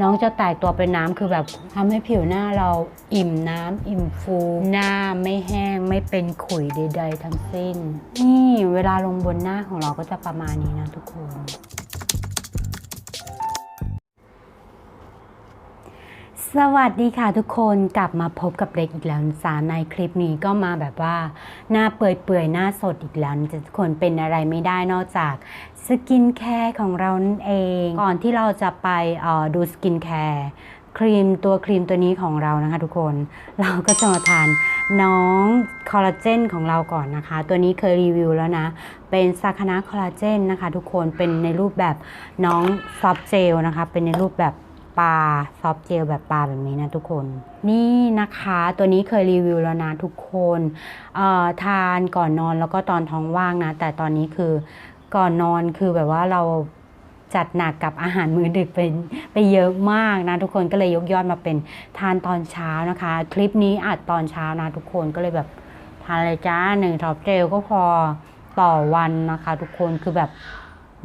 น้องจะแตกตัวเป็นน้ำคือแบบทำให้ผิวหน้าเราอิ่มน้ำอิ่มฟู หน้าไม่แห้งไม่เป็นขุยใด ๆ ทั้งสิ้น นี่เวลาลงบนหน้าของเราก็จะประมาณนี้นะทุกคน สวัสดีค่ะทุกคนกลับมาพบกับเล็กอีกแล้วนะจ๊ะในคลิปนี้ก็มาแบบว่า หน้าเปื่อยๆ หน้าสดอีกแล้วจะทุกคนเป็นอะไรไม่ได้นอกจากสกินแคร์ของเรานั่นเอง ก่อนที่เราจะไปออดูสกินแคร์ครีมตัวครีมตัวนี้ของเรานะคะทุกคนเราก็จะมาทานน้องคอลลาเจนของเราก่อนนะคะ ตัวนี้เคยรีวิวแล้วนะ เป็นซาคานะคอลลาเจนนะคะ ทุกคนเป็นในรูปแบบน้องซอฟเจลนะคะ เป็นในรูปแบบ ปลาซอฟเจลแบบปลาแบบนี้นะทุกคน นี่นะคะตัวนี้เคยรีวิวแล้วนะทุกคนทานก่อนนอนแล้วก็ตอนท้องว่างนะ แต่ตอนนี้คือก่อนนอนคือแบบว่าเราจัดหนักกับอาหารมื้อดึกไปไปเยอะมากนะ ทุกคนก็เลยยกยอดมาเป็นทานตอนเช้านะคะ คลิปนี้อัดตอนเช้านะทุกคนก็เลยแบบทานเลยจ้าหนึ่งท็อปเจลก็พอต่อวันนะคะ ทุกคนคือแบบ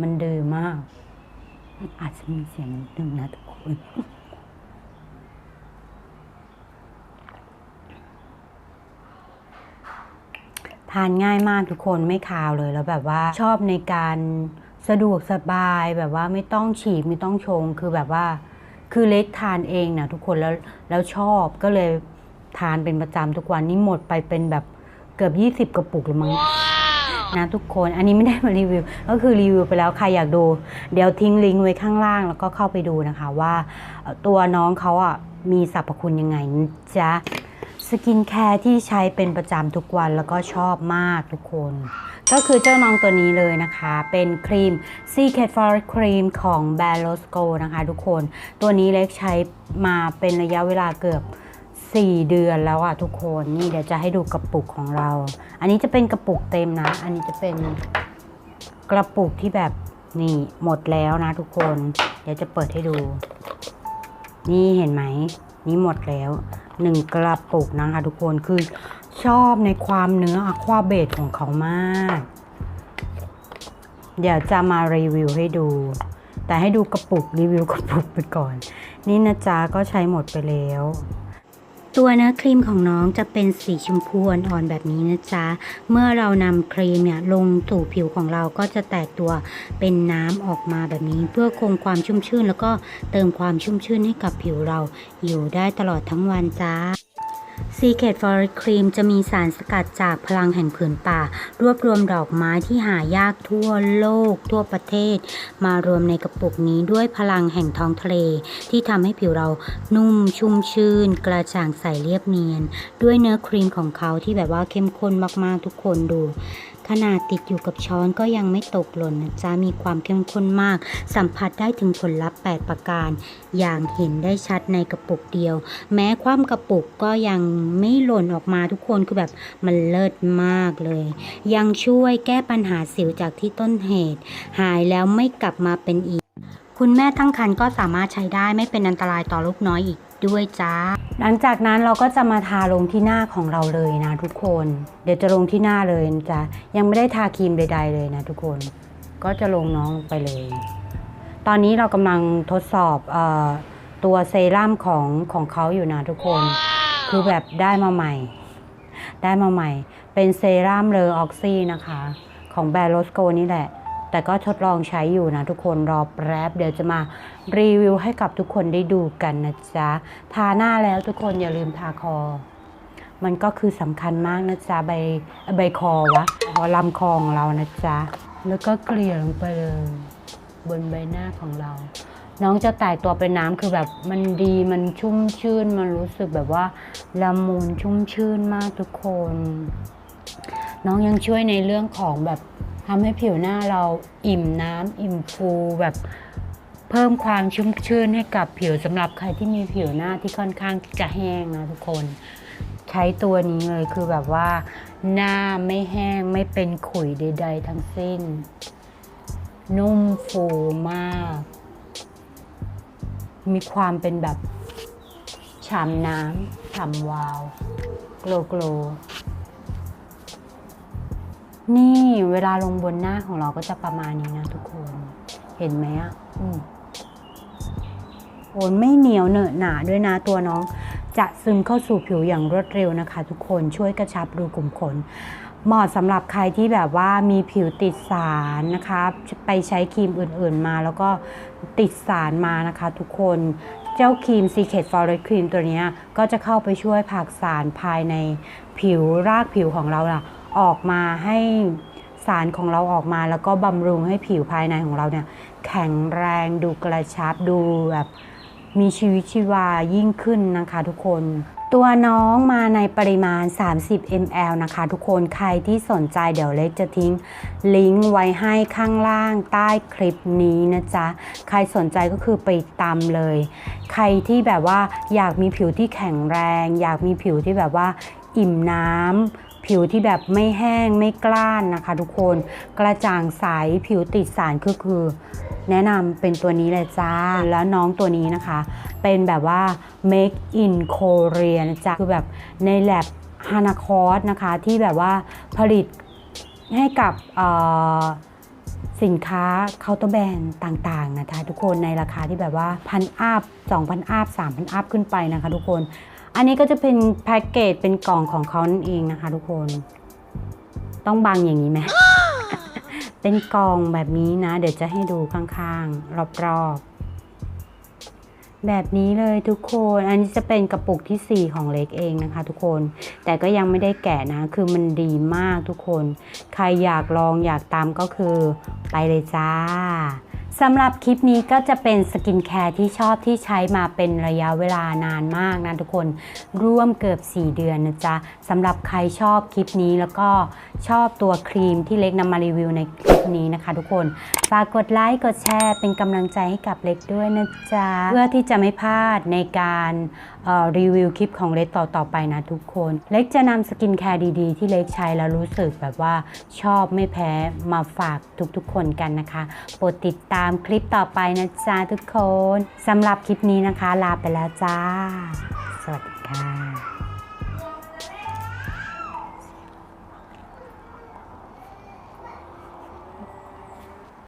มันดื้อมาก อาจจะมีเสียงนิดนึงนะทุกคนทานง่ายมากทุกคนไม่คาวเลยแล้วแบบว่าชอบในการสะดวกสบายแบบว่าไม่ต้องฉีดไม่ต้องชง คือแบบว่า คือเล็กทานเองนะทุกคนแล้วแล้วชอบก็เลยทานเป็นประจำทุกวันนี่หมดไปเป็นแบบเกือบ 20 กระปุกแล้วมั้ง นะทุกคน อันนี้ไม่ได้มารีวิว ก็คือรีวิวไปแล้วใครอยากดู เดี๋ยวทิ้งลิงก์ไว้ข้างล่าง แล้วก็เข้าไปดูนะคะว่าตัวน้องเขาอะมีสรรพคุณยังไงนะจ๊ะสกินแคร์ที่ใช้เป็นประจำทุกวันแล้วก็ชอบมากทุกคน ก็คือเจ้าน้องตัวนี้เลยนะคะ เป็นครีม Secret Forest Cream ของ b a l o s c o นะคะทุกคน ตัวนี้เล็กใช้มาเป็นระยะเวลาเกือบ 4 เดือนแล้วอะทุกคนนี่เดี๋ยวจะให้ดูกระปุกของเรา อันนี้จะเป็นกระปุกเต็มนะ อันนี้จะเป็นกระปุกที่แบบนี่หมดแล้วนะทุกคน เดี๋ยวจะเปิดให้ดู นี่เห็นไหม นี่หมดแล้วหนึ่งกระปุกนะคะทุกคนคือชอบในความเนื้ออะควาเบสของเขามาก เดี๋ยวจะมารีวิวให้ดู แต่ให้ดูกระปุกรีวิวกระปุกไปก่อน นี่นะจ๊ะก็ใช้หมดไปแล้ว ตัวเนื้อครีมของน้องจะเป็นสีชมพูอ่อนๆแบบนี้นะจ๊ะ เมื่อเรานำครีมเนี่ยลงสู่ผิวของเราก็จะแตกตัวเป็นน้ำออกมาแบบนี้ เพื่อคงความชุ่มชื่น แล้วก็เติมความชุ่มชื่นให้กับผิวเราอยู่ได้ตลอดทั้งวันจ้า Secret Forest Cream จะมีสารสกัดจากพลังแห่งผืนป่า รวบรวมดอกไม้ที่หายากทั่วโลก ทั่วประเทศ มารวมในกระปุกนี้ด้วยพลังแห่งท้องทะเล ที่ทำให้ผิวเรานุ่มชุ่มชื่น กระจ่างใสเรียบเนียน ด้วยเนื้อครีมของเขาที่แบบว่าเข้มข้นมากๆทุกคนดู ขนาดติดอยู่กับช้อนก็ยังไม่ตกหล่นนะจ๊ะมีความเข้มข้นมาก สัมผัสได้ถึงผลลัพธ์ 8 ประการ อย่างเห็นได้ชัดในกระปุกเดียว แม้ความกระปุกก็ยังไม่หล่นออกมาทุกคนคือแบบมันเลิศมากเลย ยังช่วยแก้ปัญหาสิวจากที่ต้นเหตุ หายแล้วไม่กลับมาเป็นอีก คุณแม่ตั้งครรภ์ก็สามารถใช้ได้ไม่เป็นอันตรายต่อลูกน้อยอีกด้วยจ้า หลังจากนั้นเราก็จะมาทาลงที่หน้าของเราเลยนะทุกคน เดี๋ยวจะลงที่หน้าเลยจะยังไม่ได้ทาครีมใด ๆ เลยนะทุกคน ก็จะลงน้องลงไปเลย ตอนนี้เรากำลังทดสอบออตัวเซรั่มของของเขาอยู่นะทุกคน คือแบบได้มาใหม่ ได้มาใหม่ เป็นเซรั่มเลอออกซี่นะคะ ของแบรนด์โรสโกนี่แหละ แต่ก็ทดลองใช้อยู่นะทุกคนรอแป๊บเดี๋ยวจะมารีวิวให้กับทุกคนได้ดูกันนะจ๊ะ ทาหน้าแล้วทุกคนอย่าลืมทาคอ มันก็คือสำคัญมากนะจ๊ะใบใบคอวะคอลำคอของเรานะจ๊ะ แล้วก็เกลี่ยลงไปเลยบนใบหน้าของเรา น้องจะแตกตัวเป็นน้ำคือแบบมันดีมันชุ่มชื่น มันรู้สึกแบบว่าละมุนชุ่มชื่นมากทุกคน น้องยังช่วยในเรื่องของแบบ ทำให้ผิวหน้าเราอิ่มน้ำอิ่มฟูแบบเพิ่มความชุ่มชื่นให้กับผิวสำหรับใครที่มีผิวหน้าที่ค่อนข้างจะแห้งนะทุกคน ใช้ตัวนี้เลยคือแบบว่า หน้าไม่แห้งไม่เป็นขุยใด ๆ ทั้งสิ้น นุ่มฟูมาก มีความเป็นแบบฉ่ำน้ำฉ่ำวาว โกลโกล นี่เวลาลงบนหน้าของเราก็จะประมาณนี้นะทุกคน เห็นไหมอะอืมโอนไม่เหนียวเหนอะหนาด้วยนะตัวน้อง จะซึมเข้าสู่ผิวอย่างรวดเร็วนะคะ ทุกคนช่วยกระชับรูขุมขนเหมาะสำหรับใครที่แบบว่ามีผิวติดสารนะคะ ไปใช้ครีมอื่นๆมา แล้วก็ติดสารมานะคะ ทุกคนเจ้าครีม Secret Forest Cream ตัวเนี้ยก็จะเข้าไปช่วยผลักสารภายในผิวรากผิวของเราล่ะ ออกมาให้สารของเราออกมาแล้วก็บำรุงให้ผิวภายในของเราเนี่ยแข็งแรงดูกระชับดูแบบมีชีวิตชีวายิ่งขึ้นนะคะทุกคน ตัวน้องมาในปริมาณ 30 ml นะคะ ทุกคนใครที่สนใจเดี๋ยวเล็กจะทิ้ง ลิงก์ไว้ให้ข้างล่างใต้คลิปนี้นะจ๊ะ ใครสนใจก็คือไปตามเลย ใครที่แบบว่าอยากมีผิวที่แข็งแรง อยากมีผิวที่แบบว่าอิ่มน้ำ ผิวที่แบบไม่แห้งไม่กล้านนะคะ ทุกคนกระจ่างใสผิวติดสารก็คือ แนะนำเป็นตัวนี้เลยจ้า แล้วน้องตัวนี้นะคะ เป็นแบบว่า make in Korea นะจ๊ะคือแบบในแลบฮานาคอสนะคะที่แบบว่าผลิตให้กับสินค้าเคาน์เตอร์แบรนด์ต่างๆนะคะทุกคนในราคาที่แบบว่าพันอัพสองพันอัพสามพันอัพขึ้นไปนะคะทุกคน อันนี้ก็จะเป็นแพ็กเกจเป็นกล่องของเขานั่นเองนะคะ ทุกคน ต้องบังอย่างนี้ไหมเป็นกล่องแบบนี้นะ เดี๋ยวจะให้ดูข้างๆ รอบๆ แบบนี้เลยทุกคน อันนี้จะเป็นกระปุกที่ 4 ของเล็กเองนะคะ ทุกคน แต่ก็ยังไม่ได้แกะนะ คือมันดีมากทุกคน ใครอยากลองอยากตามก็คือ ไปเลยจ้า สำหรับคลิปนี้ก็จะเป็นสกินแคร์ที่ชอบที่ใช้มาเป็นระยะเวลานานมากนะทุกคนร่วมเกือบ 4 เดือนนะจ๊ะสำหรับใครชอบคลิปนี้แล้วก็ชอบตัวครีมที่เล็กนำมารีวิวในคลิปนี้นะคะ ทุกคน ฝากกดไลค์ กดแชร์ เป็นกำลังใจให้กับเล็กด้วยนะจ๊ะ เพื่อที่จะไม่พลาดในการเอ่อรีวิวคลิปของเล็กต่อๆไปนะทุกคน เล็กจะนำสกินแคร์ดีๆ ที่เล็กใช้แล้วรู้สึกแบบว่าชอบไม่แพ้มาฝากทุกๆคนกันนะคะ โปรดติดตามคลิปต่อไปนะจ๊ะทุกคนสำหรับคลิปนี้นะคะ ลาไปแล้วจ้า สวัสดีค่ะ